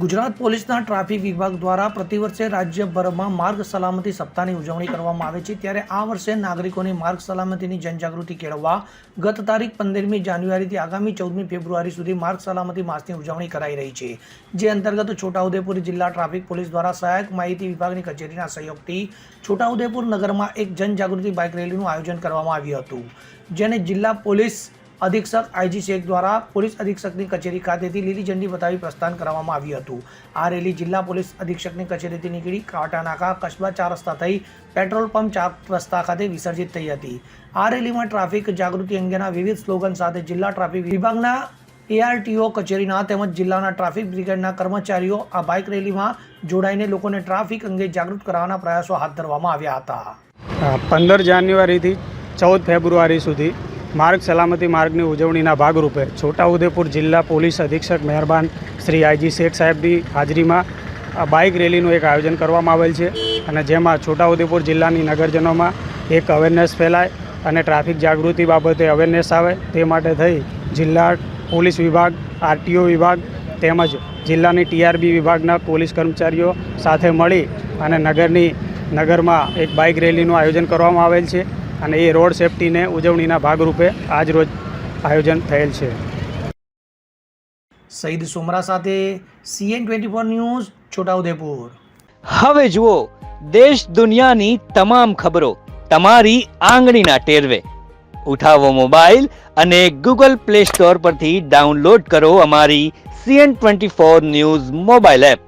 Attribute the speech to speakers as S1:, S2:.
S1: ગુજરાત પોલીસના ટ્રાફિક વિભાગ દ્વારા પ્રતિવર્ષે રાજ્યભરમાં માર્ગ સલામતી સપ્તાહની ઉજવણી કરવામાં આવે છે. ત્યારે આ વર્ષે નાગરિકોની માર્ગ સલામતીની જનજાગૃતિ કેળવવા ગત તારીખ પંદરમી જાન્યુઆરીથી આગામી ચૌદમી ફેબ્રુઆરી સુધી માર્ગ સલામતી માસની ઉજવણી કરાઈ રહી છે. જે અંતર્ગત છોટાઉદેપુર જિલ્લા ટ્રાફિક પોલીસ દ્વારા સહાયક માહિતી વિભાગની કચેરીના સહયોગથી છોટાઉદેપુર નગરમાં એક જનજાગૃતિ બાઇક રેલીનું આયોજન કરવામાં આવ્યું હતું, જેને જિલ્લા પોલીસ અધિક્ષક આઈજી શેખ દ્વારા પોલીસ અધિક્ષકની કચેરી ખાતેથી લીલી ઝંડી બતાવી પ્રસ્થાન કરવામાં આવ્યું હતું. આ રેલી જિલ્લા પોલીસ અધિક્ષકની કચેરીથી નીકળી કાંટાનાકા કસ્બા ચાર રસ્તા થઈ પેટ્રોલ પંપ ચાર રસ્તા ખાતે વિસર્જિત થઈ હતી. આ રેલીમાં ટ્રાફિક જાગૃતિ અંગેના વિવિધ સ્લોગન સાથે જિલ્લા ટ્રાફિક વિભાગના એઆરટીઓ કચેરીના તેમજ જિલ્લાના ટ્રાફિક બ્રિગેડના કર્મચારીઓ આ બાઇક રેલીમાં જોડાઈને લોકોને ટ્રાફિક અંગે જાગૃત કરવાના પ્રયાસો હાથ ધરવામાં આવ્યા હતા.
S2: પંદર જાન્યુઆરીથી ચૌદ ફેબ્રુઆરી સુધી માર્ગ સલામતી માર્ગની ઉજવણીના ભાગરૂપે છોટાઉદેપુર જિલ્લા પોલીસ અધિક્ષક મહેરબાન શ્રી આઈજી શેખ સાહેબની હાજરીમાં બાઇક રેલીનું એક આયોજન કરવામાં આવેલ છે અને જેમાં છોટાઉદેપુર જિલ્લાની નગરજનોમાં એક અવેરનેસ ફેલાય અને ટ્રાફિક જાગૃતિ બાબતે અવેરનેસ આવે તે માટે થઈ જિલ્લા પોલીસ વિભાગ, આરટીઓ વિભાગ તેમજ જિલ્લાની ટીઆરબી વિભાગના પોલીસ કર્મચારીઓ સાથે મળી અને નગરની, નગરમાં એક બાઇક રેલીનું આયોજન કરવામાં આવેલ છે. અને એ રોડ સેફટીને ઉજવણીના ભાગરૂપે આજ રોજ આયોજન થયેલ છે.
S1: સઈદ સુમરા સાથે CN twenty four news Chhotaudepur.
S3: હવે જુઓ દેશ દુનિયાની તમામ ખબરો તમારી આંગળીના ટેરવે. ઉઠાવો મોબાઈલ અને ગૂગલ પ્લે સ્ટોર પરથી ડાઉનલોડ કરો અમારી CN twenty four news mobile app.